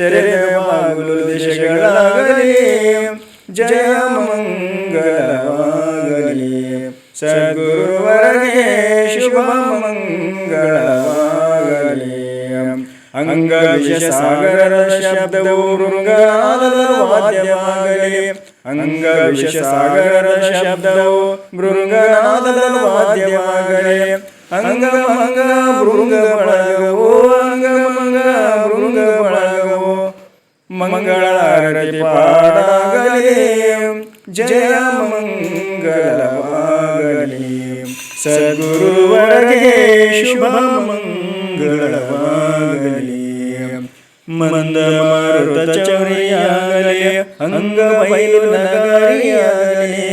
तेरे मागलो दिशगळागली जय मंगळवागली सद्गुरुवर्गे शुभ मंगळवागली अंग विष सागर शब्द वाद्यमागले अंग विष सागर शब्द मृंगनादल वाद्यमागले अंग मंग मृंग ಮಂಗಳಾರತಿ ಪಾಡಾಗಲಿ ಜಯ ಮಂಗಳವಾಗಲಿ ಸದ್ಗುರುವರಗೆ ಶುಭ ಮಂಗಳವಾಗಲಿ ಮಂದ ಮಾರುತ ಚೌರಿಯಾಗಲಿ ಅಂಗ ಬಯಲು ನಗರಿಯಾಗಲಿ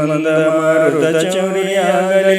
ಮಂದ ಮಾರುತ ಚೌರಿಯಾಗಲಿ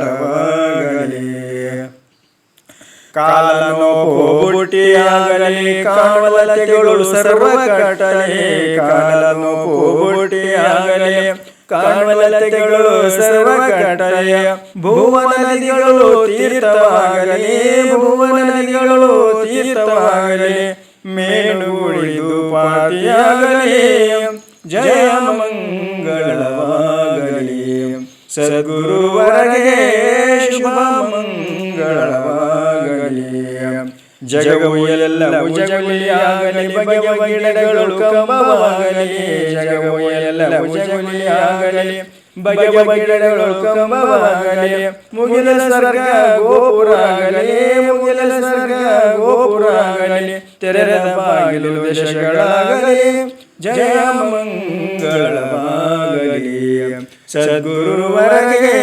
ಕಾಲನೋ ಪೋಬುಟಿಯಾಗಲಿ ಕಾಣವಲತೆಗಳು ಸರ್ವ ಕಟಲೆ ಕಾಲನೋ ಪೋಬುಟಿಯಾಗಲಿ ಕಾಣವಲತೆಗಳು ಸರ್ವ ಕಟಲೆಯ ಭುವನ ನದಿಗಳು ತೀರ್ಥವಾಗಲಿ ಭುವನ ನದಿಗಳು ತೀರ್ಥವಾಗಲಿ ಮೇಲುಗುಳಿದು ಪಾತಿಯಾಗಲಿ ಜಯ ಮಂಗಳವಾಗಲಿ ಸದ್ಗುರುವರಗೆ ಶುಭ ಮಂಗಳವಾಗಲಿ ಜಗವು ಎಲ್ಲವೂ ಜಗುಲಿಯಾಗಲಿ ಬಗೆ ಗಿಡಗಳು ಕಂಬವಾಗಲಿ ಜಗವು ಎಲ್ಲವೂ ಜಗುಲಿಯಾಗಲಿ ಬಗೆ ಗಿಡಗಳು ಕಂಬವಾಗಲಿ ಮುಗಿಲ ಸ್ವರ್ಗ ಗೋಪುರಾಗಲಿ ಮುಗಿಲ ಸ್ವರ್ಗ ಗೋಪುರಾಗಲಿ ತೆರೆದ ಬಾಗಿಲು ದಶಗಳಾಗಲಿ ಜಯ ಮಂಗಳವಾಗಲಿ ಸದ್ಗುರುವರಗೆ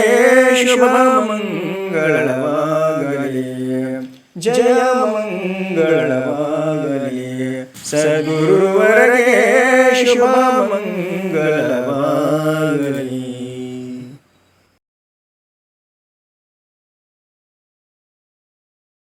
ಶುಭ ಮಂಗಳವಾಗಲಿ जय मंगळवागले सद्गुरुवरगे शुभमङ्गलवा